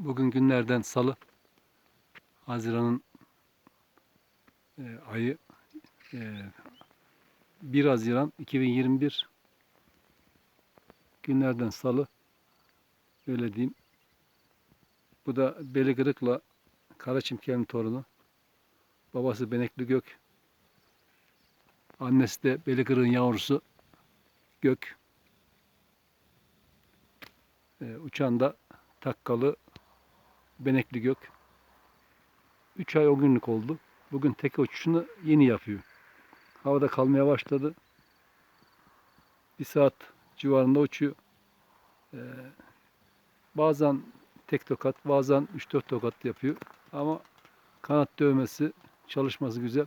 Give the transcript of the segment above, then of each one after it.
Bugün günlerden salı. Haziran'ın e, ayı e, 1 Haziran 2021 günlerden salı. Öyle diyeyim. Bu da Beli Kırık'la Karaçimkel'in torunu. Babası Benekli Gök. Annesi de Beli Kırık'ın yavrusu Gök. E, uçan da takkalı Benekli Gök. 3 ay o günlük oldu. Bugün tek uçuşunu yeni yapıyor. Havada kalmaya başladı. Bir saat civarında uçuyor. Ee, bazen tek tokat, bazen 3-4 tokat yapıyor. Ama kanat dövmesi, çalışması güzel.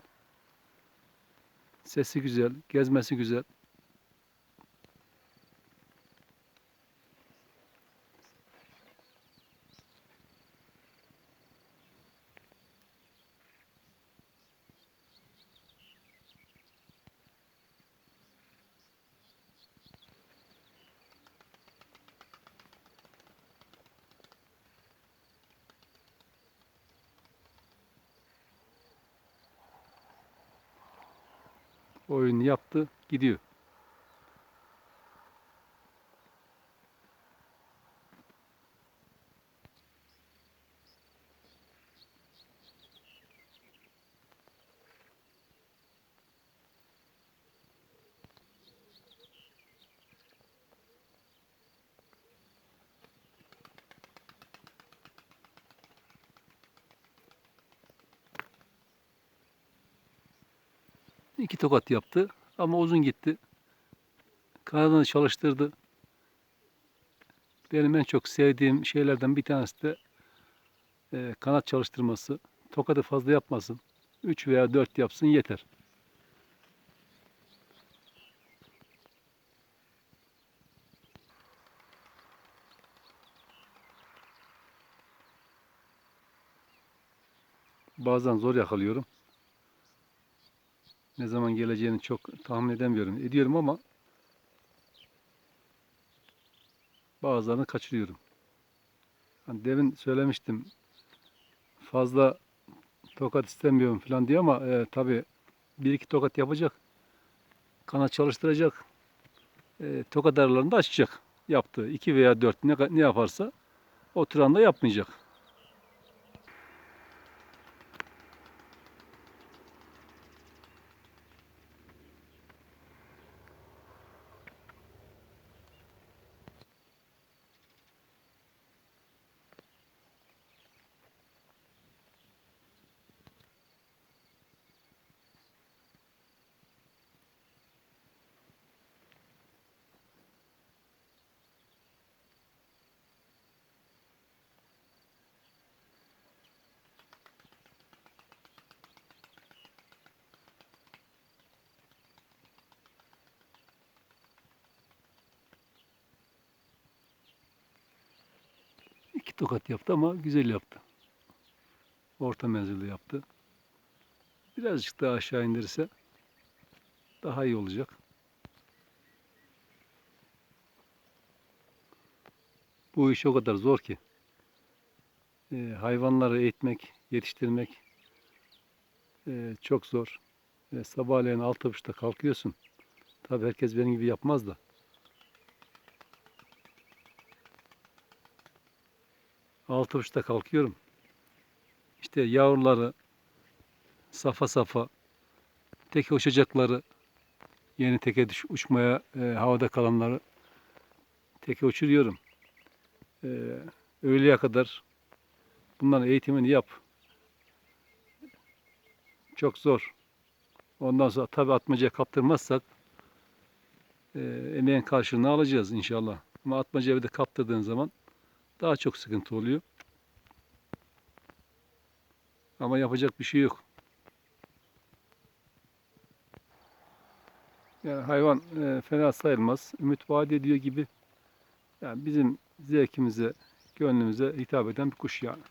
Sesi güzel, gezmesi güzel. Oyunu yaptı, gidiyor. İki tokat yaptı ama uzun gitti. Kanadını çalıştırdı. Benim en çok sevdiğim şeylerden bir tanesi de e, kanat çalıştırması. Tokadı fazla yapmasın. 3 veya 4 yapsın yeter. Bazen zor yakalıyorum. Ne zaman geleceğini çok tahmin edemiyorum. Ediyorum ama bazılarını kaçırıyorum. Hani demin söylemiştim fazla tokat istemiyorum falan diye ama e, tabi bir iki tokat yapacak. Kanat çalıştıracak. E, tokat aralarını da açacak. Yaptığı iki veya dört ne, ne yaparsa oturan da yapmayacak. İki tokat yaptı ama güzel yaptı. Orta menzilli yaptı. Birazcık daha aşağı indirirse daha iyi olacak. Bu iş o kadar zor ki. Ee, hayvanları eğitmek, yetiştirmek e, çok zor. E, sabahleyin altı buçukta kalkıyorsun. Tabii herkes benim gibi yapmaz da. Altı buçukta kalkıyorum. İşte yavruları safa safa teke uçacakları yeni teke düş, uçmaya e, havada kalanları teke uçuruyorum. E, öğleye kadar bunların eğitimini yap. Çok zor. Ondan sonra tabi atmacaya kaptırmazsak e, emeğin karşılığını alacağız inşallah. Ama atmacaya bir de kaptırdığın zaman daha çok sıkıntı oluyor. Ama yapacak bir şey yok. Yani hayvan e, fena sayılmaz. Ümit vaat ediyor gibi. Yani bizim zevkimize, gönlümüze hitap eden bir kuş yani.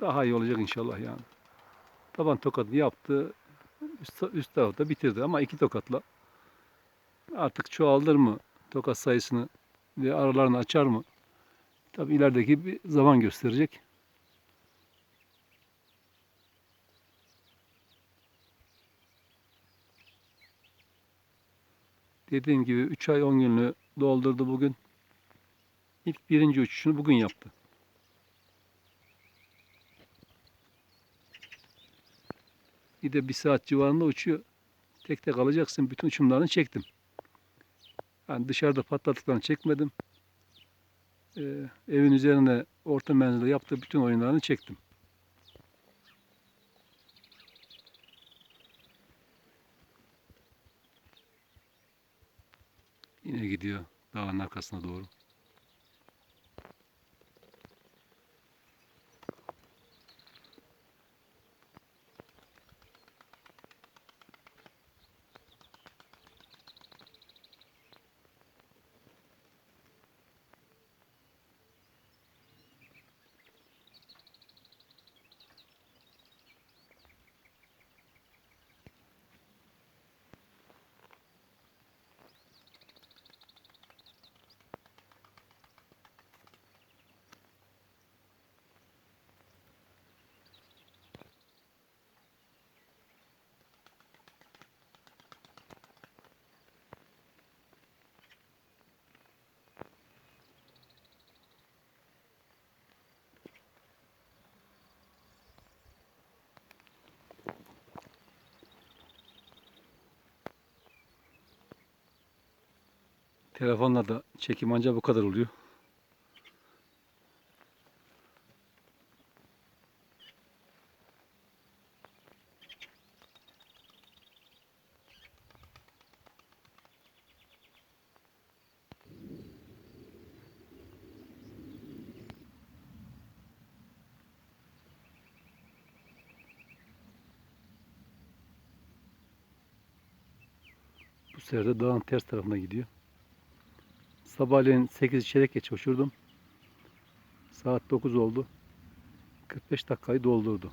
Daha iyi olacak inşallah yani. Taban tokatını yaptı. Üst, üst tarafta bitirdi ama iki tokatla. Artık çoğalır mı tokat sayısını ve aralarını açar mı? Tabi ilerideki bir zaman gösterecek. Dediğim gibi 3 ay 10 günlüğü doldurdu bugün. İlk birinci uçuşunu bugün yaptı. Bir de bir saat civarında uçuyor. Tek tek alacaksın. Bütün uçumlarını çektim. Yani dışarıda patlattıklarını çekmedim. Ee, evin üzerine orta menzilde yaptığı bütün oyunlarını çektim. Yine gidiyor dağın arkasına doğru. Telefonla da çekim ancak bu kadar oluyor. Bu sefer de dağın ters tarafına gidiyor. Sabahleyin 8 çeyrek geç uçurdum. Saat 9 oldu. 45 dakikayı doldurdu.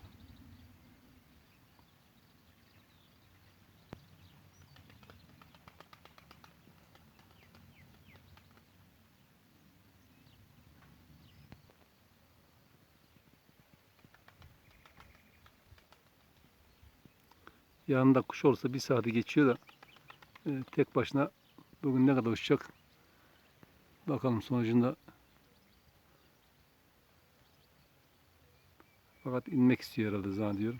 Yanında kuş olsa bir saati geçiyor da e, tek başına bugün ne kadar uçacak Bakalım sonucunda fakat inmek istiyor herhalde zannediyorum.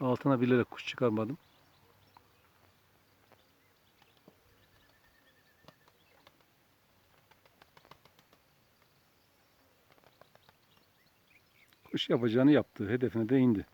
Altına bilerek kuş çıkarmadım. Kuş yapacağını yaptı. Hedefine de indi.